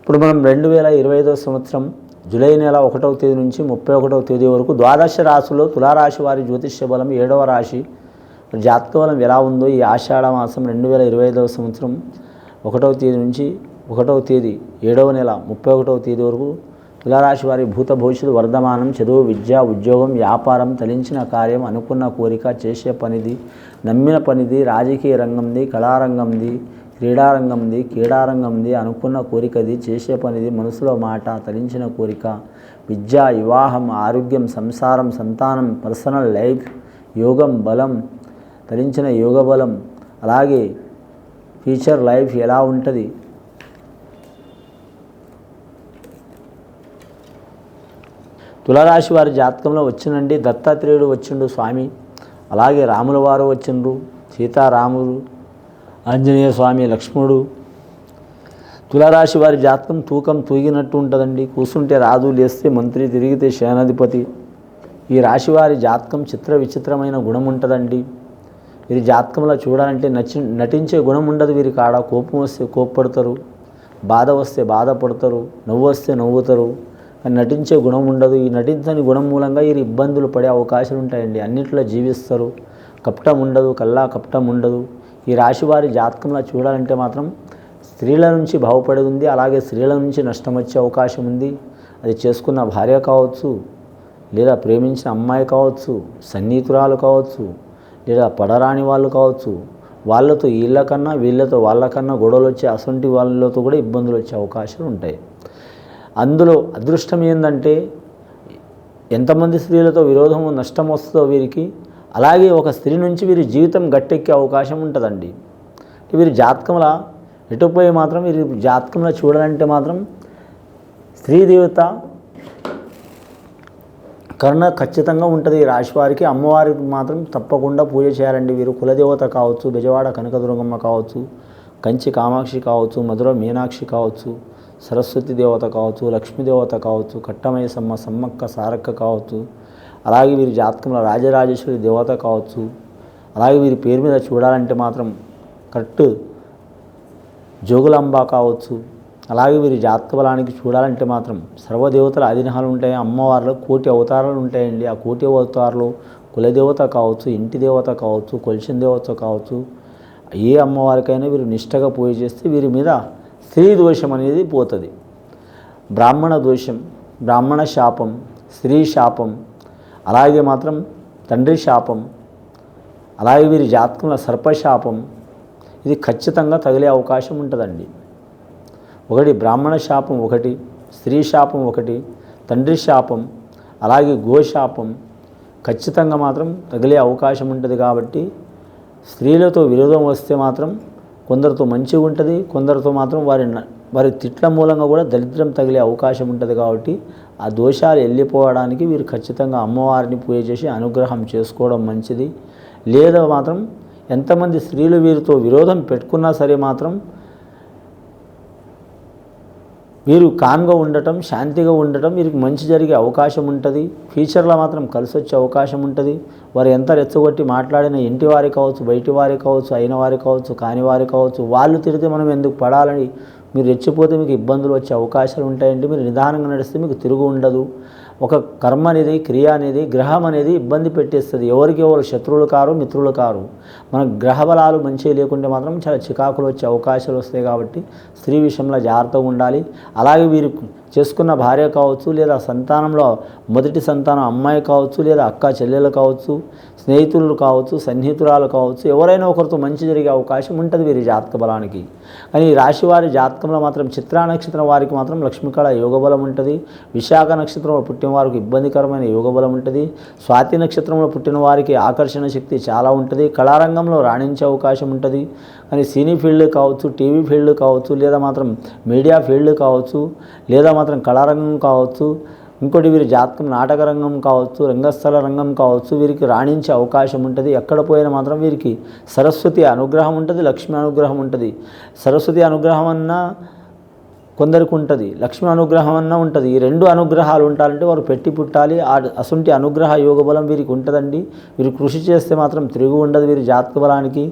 ఇప్పుడు మనం రెండు వేల ఇరవై ఐదో సంవత్సరం జూలై నెల ఒకటవ తేదీ నుంచి ముప్పై ఒకటవ తేదీ వరకు ద్వాదశ రాశిలో తులారాశి వారి జ్యోతిష్య బలం ఏడవ రాశి. జాతక బలం ఎలా ఉందో ఈ ఆషాఢ మాసం రెండు వేల ఇరవై ఐదవ సంవత్సరం ఒకటవ తేదీ నుంచి ఒకటవ తేదీ ఏడవ నెల ముప్పై ఒకటవ తేదీ వరకు తులారాశి వారి భూత భవిష్యత్తు వర్ధమానం చదువు విద్య ఉద్యోగం వ్యాపారం తలించిన కార్యం అనుకున్న కోరిక చేసే పనిది నమ్మిన పనిది రాజకీయ రంగంది కళారంగంది క్రీడారంగంది క్రీడారంగంది అనుకున్న కోరికది చేసే పనిది మనసులో మాట తలించిన కోరిక. విద్య వివాహం ఆరోగ్యం సంసారం సంతానం పర్సనల్ లైఫ్ యోగం బలం తరించిన యోగ బలం. అలాగే ఫ్యూచర్ లైఫ్ ఎలా ఉంటుంది? తులరాశి వారి జాతకంలో వచ్చినండి దత్తాత్రేయుడు వచ్చిండు స్వామి. అలాగే రాముల వారు వచ్చిండ్రు సీతారాములు ఆంజనేయ స్వామి లక్ష్మణుడు. తులారాశి వారి జాతకం తూకం తూగినట్టు ఉంటుందండి. కూర్చుంటే రాదు లేస్తే మంత్రి తిరిగితే సేనాధిపతి. ఈ రాశి వారి జాతకం చిత్ర విచిత్రమైన గుణం ఉంటుందండి. వీరి జాతకంలో చూడాలంటే నచ్చి నటించే గుణం ఉండదు వీరి కాడ. కోపం వస్తే కోప్పడతారు. బాధ వస్తే బాధపడతారు. నవ్వు వస్తే నవ్వుతారు. కానీ నటించే గుణం ఉండదు. ఈ నటించని గుణం మూలంగా వీరు ఇబ్బందులు పడే అవకాశాలు ఉంటాయండి. అన్నిట్లో జీవిస్తారు. కపటం ఉండదు కల్లా కపటం ఉండదు. ఈ రాశి వారి జాతకంలో చూడాలంటే మాత్రం స్త్రీల నుంచి బాగుపడి ఉంది అలాగే స్త్రీల నుంచి నష్టం వచ్చే అవకాశం ఉంది. అది చేసుకున్న భార్య కావచ్చు లేదా ప్రేమించిన అమ్మాయి కావచ్చు సన్నిహితురాలు కావచ్చు లేదా పడరాని వాళ్ళు కావచ్చు వాళ్ళతో వీళ్ళకన్నా వీళ్ళతో వాళ్ళకన్నా గొడవలు వచ్చే అసంటి వాళ్ళతో కూడా ఇబ్బందులు వచ్చే అవకాశాలు ఉంటాయి. అందులో అదృష్టం ఏంటంటే ఎంతమంది స్త్రీలతో విరోధం నష్టం వస్తుందో వీరికి అలాగే ఒక స్త్రీ నుంచి వీరి జీవితం గట్టెక్కే అవకాశం ఉంటుందండి. వీరి జాతకంలో ఎటుపోయి మాత్రం వీరి జాతకంలో చూడాలంటే మాత్రం స్త్రీ దేవత కరుణ ఖచ్చితంగా ఉంటుంది. ఈ అమ్మవారికి మాత్రం తప్పకుండా పూజ చేయాలండి. వీరు కులదేవత కావచ్చు బెజవాడ కనకదుర్గమ్మ కావచ్చు కంచి కామాక్షి కావచ్చు మధుర మీనాక్షి కావచ్చు సరస్వతి దేవత కావచ్చు లక్ష్మీదేవత దేవత కావచ్చు కట్టమయసమ్మ సమ్మక్క సారక్క కావచ్చు అలాగే వీరి జాతకంలో రాజరాజేశ్వరి దేవత కావచ్చు. అలాగే వీరి పేరు మీద చూడాలంటే మాత్రం కరెక్ట్ జోగులాంబ కావచ్చు. అలాగే వీరి జాతక బలానికి చూడాలంటే మాత్రం సర్వదేవతల అధీనాలు ఉంటాయి. అమ్మవారిలో కోటి అవతారాలు ఉంటాయండి. ఆ కోటి అవతారాలు కులదేవత కావచ్చు ఇంటి దేవత కావచ్చు కొలిచిన దేవత కావచ్చు. ఏ అమ్మవారికైనా వీరు నిష్టగా పూజ చేస్తే వీరి మీద స్త్రీ దోషం అనేది పోతుంది. బ్రాహ్మణ దోషం బ్రాహ్మణ శాపం స్త్రీ శాపం అలాగే మాత్రం తండ్రి శాపం అలాగే వీరి జాతకంలో సర్పశాపం ఇది ఖచ్చితంగా తగిలే అవకాశం ఉంటుందండి. ఒకటి బ్రాహ్మణ శాపం ఒకటి స్త్రీ శాపం ఒకటి తండ్రి శాపం అలాగే గోశాపం ఖచ్చితంగా మాత్రం తగిలే అవకాశం ఉంటుంది కాబట్టి స్త్రీలతో విరోధం వస్తే మాత్రం కొందరితో మంచిగా ఉంటుంది కొందరితో మాత్రం వారి మరి తిట్ల మూలంగా కూడా దరిద్రం తగిలే అవకాశం ఉంటుంది కాబట్టి ఆ దోషాలు వెళ్ళిపోవడానికి వీరు ఖచ్చితంగా అమ్మవారిని పూజ చేసి అనుగ్రహం చేసుకోవడం మంచిది. లేదా మాత్రం ఎంతమంది స్త్రీలు వీరితో విరోధం పెట్టుకున్నా సరే మాత్రం వీరు కామ్గా ఉండటం శాంతిగా ఉండటం వీరికి మంచి జరిగే అవకాశం ఉంటుంది. ఫ్యూచర్లో మాత్రం కలిసి వచ్చే అవకాశం ఉంటుంది. వారు ఎంత రెచ్చగొట్టి మాట్లాడిన ఇంటి వారి కావచ్చు బయటి వారి కావచ్చు అయిన వారి కావచ్చు కాని వారి కావచ్చు వాళ్ళు తిడితే మనం ఎందుకు పడాలని మీరు రెచ్చిపోతే మీకు ఇబ్బందులు వచ్చే అవకాశాలు ఉంటాయండి. మీరు నిదానంగా నడిస్తే మీకు తిరుగు ఉండదు. ఒక కర్మ అనేది క్రియ అనేది గ్రహం అనేది ఇబ్బంది పెట్టేస్తుంది. ఎవరికి ఎవరు శత్రువులు కారు మిత్రులు కారు. మన గ్రహ బలాలు మంచిగా లేకుంటే మాత్రం చాలా చికాకులు వచ్చే అవకాశాలు వస్తాయి కాబట్టి స్త్రీ విషయంలో జాగ్రత్తగా ఉండాలి. అలాగే వీరు చేసుకున్న భార్య కావచ్చు లేదా సంతానంలో మొదటి సంతానం అమ్మాయి కావచ్చు లేదా అక్క చెల్లెలు కావచ్చు స్నేహితులు కావచ్చు సన్నిహితురాలు కావచ్చు ఎవరైనా ఒకరితో మంచి జరిగే అవకాశం ఉంటుంది వీరి జాతక బలానికి. కానీ రాశి వారి జాతకంలో మాత్రం చిత్రా నక్షత్రం వారికి మాత్రం లక్ష్మీకళ యోగబలం ఉంటుంది. విశాఖ నక్షత్రంలో పుట్టిన వారికి ఇబ్బందికరమైన యోగబలం ఉంటుంది. స్వాతి నక్షత్రంలో పుట్టిన వారికి ఆకర్షణ శక్తి చాలా ఉంటుంది. కళారంగంలో రాణించే అవకాశం ఉంటుంది. కానీ సినీ ఫీల్డ్ కావచ్చు టీవీ ఫీల్డ్ కావచ్చు లేదా మాత్రం మీడియా ఫీల్డ్ కావచ్చు లేదా మాత్రం కళారంగం కావచ్చు ఇంకోటి వీరి జాతకం నాటక రంగం కావచ్చు రంగస్థల రంగం కావచ్చు వీరికి రాణించే అవకాశం ఉంటుంది. ఎక్కడ పోయినా మాత్రం వీరికి సరస్వతి అనుగ్రహం ఉంటుంది లక్ష్మి అనుగ్రహం ఉంటుంది. సరస్వతి అనుగ్రహం అన్నా కొందరికి ఉంటుంది. లక్ష్మి అనుగ్రహం అన్న ఉంటుంది. ఈ రెండు అనుగ్రహాలు ఉండాలంటే వారు పెట్టి పుట్టాలి. ఆ అసంటి అనుగ్రహ యోగ బలం వీరికి ఉంటుందండి. వీరు కృషి చేస్తే మాత్రం తిరుగు ఉండదు వీరి జాతక బలానికి.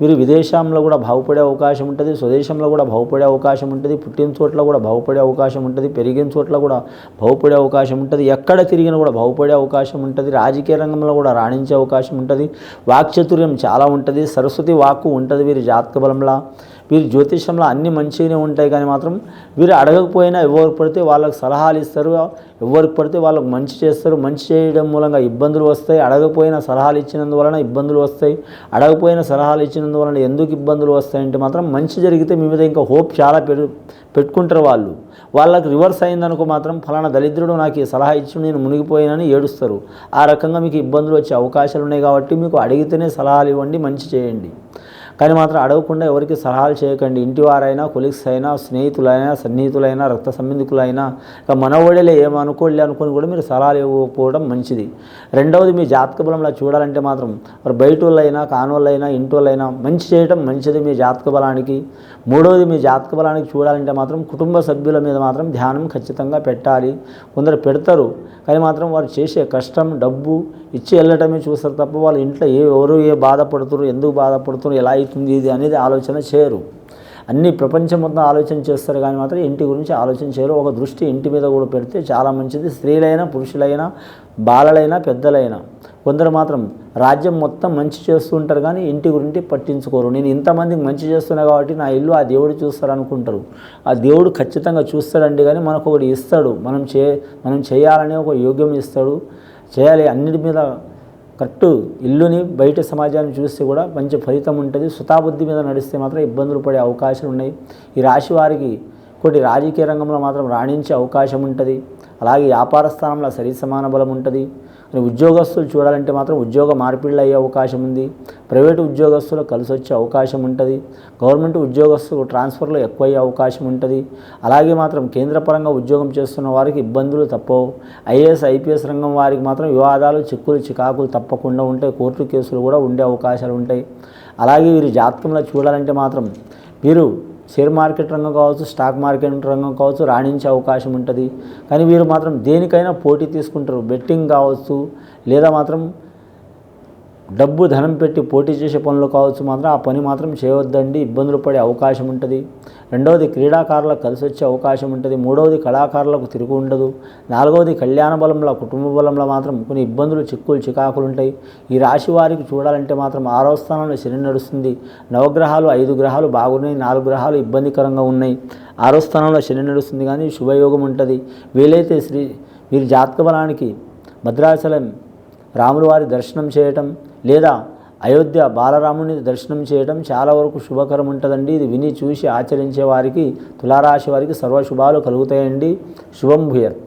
వీరు విదేశంలో కూడా బాగుపడే అవకాశం ఉంటుంది. స్వదేశంలో కూడా బాగుపడే అవకాశం ఉంటుంది. పుట్టిన చోట్ల కూడా బాగుపడే అవకాశం ఉంటుంది. పెరిగిన చోట్ల కూడా బాగుపడే అవకాశం ఉంటుంది. ఎక్కడ తిరిగినా కూడా బాగుపడే అవకాశం ఉంటుంది. రాజకీయ రంగంలో కూడా రాణించే అవకాశం ఉంటుంది. వాక్చతుర్యం చాలా ఉంటుంది. సరస్వతి వాక్కు ఉంటుంది వీరి జాతక బలంలా. వీరు జ్యోతిషంలో అన్ని మంచిగానే ఉంటాయి కానీ మాత్రం వీరు అడగకపోయినా ఎవరికి పడితే వాళ్ళకి సలహాలు ఇస్తారు ఎవరికి పడితే వాళ్ళకి మంచి చేస్తారు. మంచి చేయడం మూలంగా ఇబ్బందులు వస్తాయి. అడగపోయిన సలహాలు ఇచ్చినందువలన ఇబ్బందులు వస్తాయి. అడగపోయిన సలహాలు ఇచ్చినందువలన ఎందుకు ఇబ్బందులు వస్తాయంటే మాత్రం మంచి జరిగితే మీ మీద ఇంకా హోప్ చాలా పెరు పెట్టుకుంటారు వాళ్ళు. వాళ్ళకి రివర్స్ అయిందనుకో మాత్రం ఫలానా దరిద్రుడు నాకు ఈ సలహా ఇచ్చి నేను మునిగిపోయానని ఏడుస్తారు. ఆ రకంగా మీకు ఇబ్బందులు వచ్చే అవకాశాలు ఉన్నాయి కాబట్టి మీకు అడిగితేనే సలహాలు ఇవ్వండి మంచి చేయండి. కానీ మాత్రం అడగకుండా ఎవరికి సలహాలు చేయకండి. ఇంటి వారైనా కొలీగ్స్ అయినా స్నేహితులైనా సన్నిహితులైనా రక్త సంబంధికులైనా ఇక మనవడిలే ఏమనుకోలే అనుకుని కూడా మీరు సలహాలు ఇవ్వకపోవడం మంచిది. రెండవది మీ జాతక బలంలో చూడాలంటే మాత్రం మరి బయట వాళ్ళైనా కానోళ్ళైనా ఇంటి వాళ్ళైనా మంచి చేయడం మంచిది మీ జాతక బలానికి. మూడవది మీ జాతక బలానికి చూడాలంటే మాత్రం కుటుంబ సభ్యుల మీద మాత్రం ధ్యానం ఖచ్చితంగా పెట్టాలి. కొందరు పెడతారు కానీ మాత్రం వారు చేసే కష్టం డబ్బు ఇచ్చి వెళ్ళటమే చూస్తారు తప్ప వాళ్ళ ఇంట్లో ఏ ఎవరు ఏ బాధపడుతున్నారు ఎందుకు బాధపడుతున్నారు ఎలా జరుగుతుంది ఇది అనేది ఆలోచన చేయరు. అన్ని ప్రపంచం మొత్తం ఆలోచన చేస్తారు కానీ మాత్రం ఇంటి గురించి ఆలోచన చేయరు. ఒక దృష్టి ఇంటి మీద కూడా పెడితే చాలా మంచిది. స్త్రీలైనా పురుషులైనా బాలలైనా పెద్దలైనా కొందరు మాత్రం రాజ్యం మొత్తం మంచి చేస్తూ ఉంటారు కానీ ఇంటి గురించి పట్టించుకోరు. నేను ఇంతమందికి మంచి చేస్తున్నా కాబట్టి నా ఇల్లు ఆ దేవుడు చూస్తారు అనుకుంటారు ఆ దేవుడు ఖచ్చితంగా చూస్తాడండి కానీ మనకు ఒకటి ఇస్తాడు. మనం చే మనం చేయాలనే ఒక యోగ్యం ఇస్తాడు. చేయాలి అన్నిటి మీద కరెక్ట్ ఇల్లుని బయట సమాజాన్ని చూస్తే కూడా మంచి ఫలితం ఉంటుంది. సుతాబుద్ధి మీద నడిస్తే మాత్రం ఇబ్బందులు పడే అవకాశాలు ఉన్నాయి. ఈ రాశి వారికి కొన్ని రాజకీయ రంగంలో మాత్రం రాణించే అవకాశం ఉంటుంది. అలాగే వ్యాపార స్థానంలో సరి సమాన బలం ఉంటుంది. కానీ ఉద్యోగస్తులు చూడాలంటే మాత్రం ఉద్యోగ మార్పిళ్ళు అయ్యే అవకాశం ఉంది. ప్రైవేటు ఉద్యోగస్తులు కలిసి వచ్చే అవకాశం ఉంటుంది. గవర్నమెంట్ ఉద్యోగస్తులు ట్రాన్స్ఫర్లో ఎక్కువ అయ్యే అవకాశం ఉంటుంది. అలాగే మాత్రం కేంద్ర పరంగా ఉద్యోగం చేస్తున్న వారికి ఇబ్బందులు తప్పవు. ఐఏఎస్ ఐపీఎస్ రంగం వారికి మాత్రం వివాదాలు చిక్కులు చికాకులు తప్పకుండా ఉంటాయి. కోర్టు కేసులు కూడా ఉండే అవకాశాలు ఉంటాయి. అలాగే వీరి జాతకంలో చూడాలంటే మాత్రం వీరు షేర్ మార్కెట్ రంగం కావచ్చు స్టాక్ మార్కెట్ రంగం కావచ్చు రాణించే అవకాశం ఉంటుంది. కానీ వీరు మాత్రం దేనికైనా పోటీ తీసుకుంటారు. బెట్టింగ్ కావచ్చు లేదా మాత్రం డబ్బు ధనం పెట్టి పోటీ చేసే పనులు కావచ్చు మాత్రం ఆ పని మాత్రం చేయవద్దండి. ఇబ్బందులు పడే అవకాశం ఉంటుంది. రెండవది క్రీడాకారులకు కలిసి వచ్చే అవకాశం ఉంటుంది. మూడవది కళాకారులకు తిరుగు ఉండదు. నాలుగవది కళ్యాణ బలంలో కుటుంబ బలంలో మాత్రం కొన్ని ఇబ్బందులు చిక్కులు చికాకులు ఉంటాయి. ఈ రాశి వారికి చూడాలంటే మాత్రం ఆరో స్థానంలో శని నడుస్తుంది. నవగ్రహాలు ఐదు గ్రహాలు బాగున్నాయి. నాలుగు గ్రహాలు ఇబ్బందికరంగా ఉన్నాయి. ఆరో స్థానంలో శని నడుస్తుంది కానీ శుభయోగం ఉంటుంది. వీలైతే శ్రీ వీరి జాతక బలానికి భద్రాచలం రాములవారి దర్శనం చేయటం లేదా అయోధ్య బాలరాముని దర్శనం చేయడం చాలా వరకు శుభకరం ఉంటుందండి. ఇది విని చూసి ఆచరించే వారికి తులారాశి వారికి సర్వశుభాలు కలుగుతాయండి. శుభం భూయత్.